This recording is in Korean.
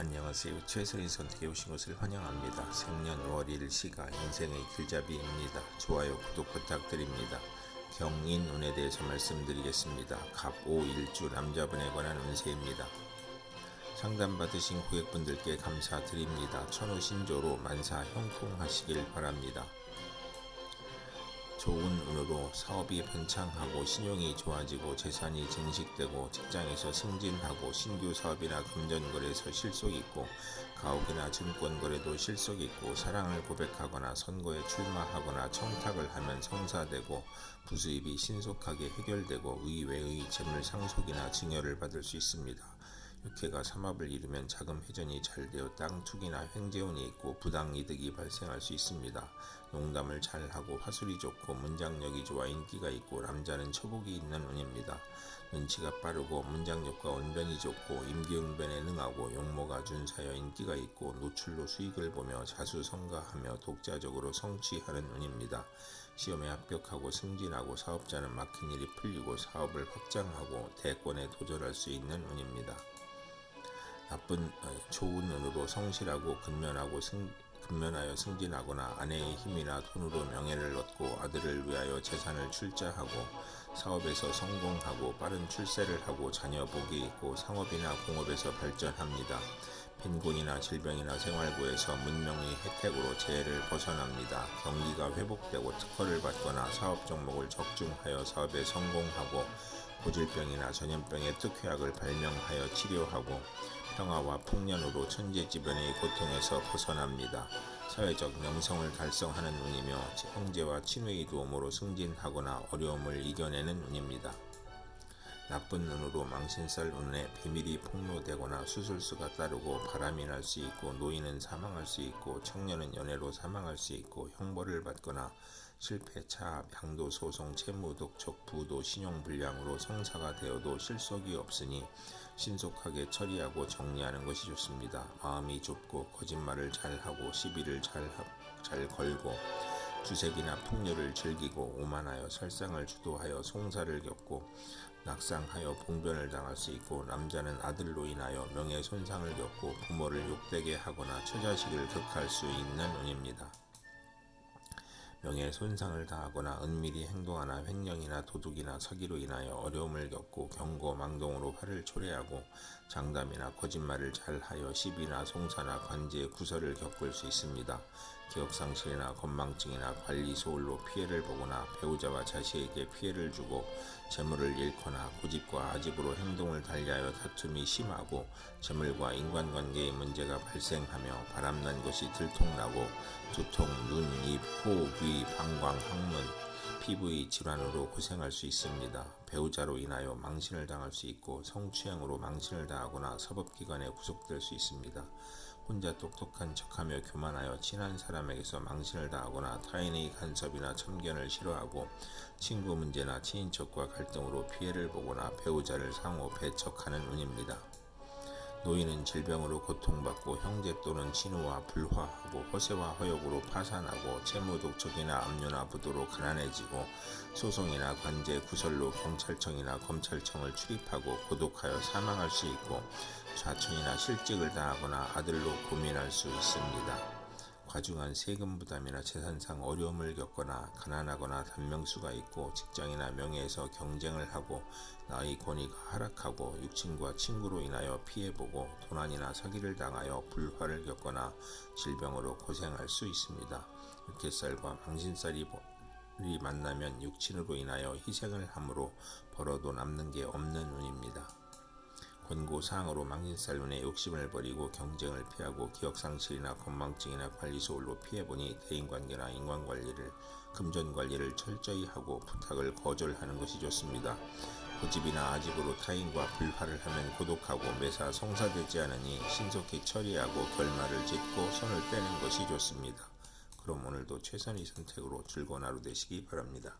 안녕하세요. 최선의 선택에 오신 것을 환영합니다. 생년 월일 시가 인생의 길잡이입니다. 좋아요, 구독 부탁드립니다. 경인 운에 대해서 말씀드리겠습니다. 갑5 일주 남자분에 관한 운세입니다. 상담받으신 고객분들께 감사드립니다. 천우신조로 만사 형통하시길 바랍니다. 좋은 운으로 사업이 번창하고 신용이 좋아지고 재산이 증식되고 직장에서 승진하고 신규 사업이나 금전거래에서 실속 있고 가옥이나 증권거래도 실속 있고 사랑을 고백하거나 선거에 출마하거나 청탁을 하면 성사되고 부수입이 신속하게 해결되고 의외의 재물 상속이나 증여를 받을 수 있습니다. 육회가 삼합을 이루면 자금 회전이 잘 되어 땅 투기나 횡재운이 있고 부당 이득이 발생할 수 있습니다. 농담을 잘하고 화술이 좋고 문장력이 좋아 인기가 있고 남자는 처복이 있는 운입니다. 눈치가 빠르고 문장력과 언변이 좋고 임기응변에 능하고 용모가 준사여 인기가 있고 노출로 수익을 보며 자수성가하며 독자적으로 성취하는 운입니다. 시험에 합격하고 승진하고 사업자는 막힌 일이 풀리고 사업을 확장하고 대권에 도전할 수 있는 운입니다. 나쁜 어, 좋은 운으로 성실하고 근면하고 승, 근면하여 승진하거나 아내의 힘이나 돈으로 명예를 얻고 아들을 위하여 재산을 출자하고 사업에서 성공하고 빠른 출세를 하고 자녀 복이 있고 상업이나 공업에서 발전합니다. 빈곤이나 질병이나 생활고에서 문명의 혜택으로 재해를 벗어납니다. 경기가 회복되고 특허를 받거나 사업 종목을 적중하여 사업에 성공하고 고질병이나 전염병의 특효약을 발명하여 치료하고 평화와 풍년으로 천재지변의 고통에서 벗어납니다. 사회적 명성을 달성하는 운이며 형제와 친구의 도움으로 승진하거나 어려움을 이겨내는 운입니다. 나쁜 눈으로 망신살 운에 비밀이 폭로되거나 수술수가 따르고 바람이 날 수 있고 노인은 사망할 수 있고 청년은 연애로 사망할 수 있고 형벌을 받거나 실패, 차압, 양도, 소송, 채무, 독촉, 부도, 신용불량으로 성사가 되어도 실속이 없으니 신속하게 처리하고 정리하는 것이 좋습니다. 마음이 좁고 거짓말을 잘하고 시비를 잘, 하- 잘 걸고 주색이나 풍류를 즐기고 오만하여 설상을 주도하여 송사를 겪고 낙상하여 봉변을 당할 수 있고 남자는 아들로 인하여 명예 손상을 겪고 부모를 욕되게 하거나 처자식을 극할 수 있는 운입니다. 명예 손상을 당하거나 은밀히 행동하나 횡령이나 도둑이나 사기로 인하여 어려움을 겪고 경고 망동으로 화를 초래하고 장담이나 거짓말을 잘하여 시비나 송사나 관제 구설을 겪을 수 있습니다. 기억상실이나 건망증이나 관리 소홀로 피해를 보거나 배우자와 자식에게 피해를 주고 재물을 잃거나 고집과 아집으로 행동을 달리하여 다툼이 심하고 재물과 인간관계의 문제가 발생하며 바람난 것이 들통나고 두통, 눈, 입, 코, 귀, 방광, 항문, 피부의 질환으로 고생할 수 있습니다. 배우자로 인하여 망신을 당할 수 있고 성추행으로 망신을 당하거나 사법기관에 구속될 수 있습니다. 혼자 똑똑한 척하며 교만하여 친한 사람에게서 망신을 당하거나 타인의 간섭이나 참견을 싫어하고 친구 문제나 친인척과 갈등으로 피해를 보거나 배우자를 상호 배척하는 운입니다. 노인은 질병으로 고통받고 형제 또는 친우와 불화하고 허세와 허욕으로 파산하고 채무 독촉이나 압류나 부도로 가난해지고 소송이나 관제 구설로 경찰청이나 검찰청을 출입하고 고독하여 사망할 수 있고 좌천이나 실직을 당하거나 아들로 고민할 수 있습니다. 과중한 세금 부담이나 재산상 어려움을 겪거나 가난하거나 단명수가 있고 직장이나 명예에서 경쟁을 하고 나의 권위가 하락하고 육친과 친구로 인하여 피해보고 도난이나 사기를 당하여 불화를 겪거나 질병으로 고생할 수 있습니다. 육개살과 망신살이 이 만나면 육친으로 인하여 희생을 함으로 벌어도 남는 게 없는 운입니다. 권고사항으로 망신살운에 욕심을 버리고 경쟁을 피하고 기억상실이나 건망증이나 관리소홀로 피해보니 대인관계나 인간관리를 금전관리를 철저히 하고 부탁을 거절하는 것이 좋습니다. 고집이나 아집으로 타인과 불화를 하면 고독하고 매사 성사되지 않으니 신속히 처리하고 결말을 짓고 손을 떼는 것이 좋습니다. 그럼 오늘도 최선의 선택으로 즐거운 하루 되시기 바랍니다.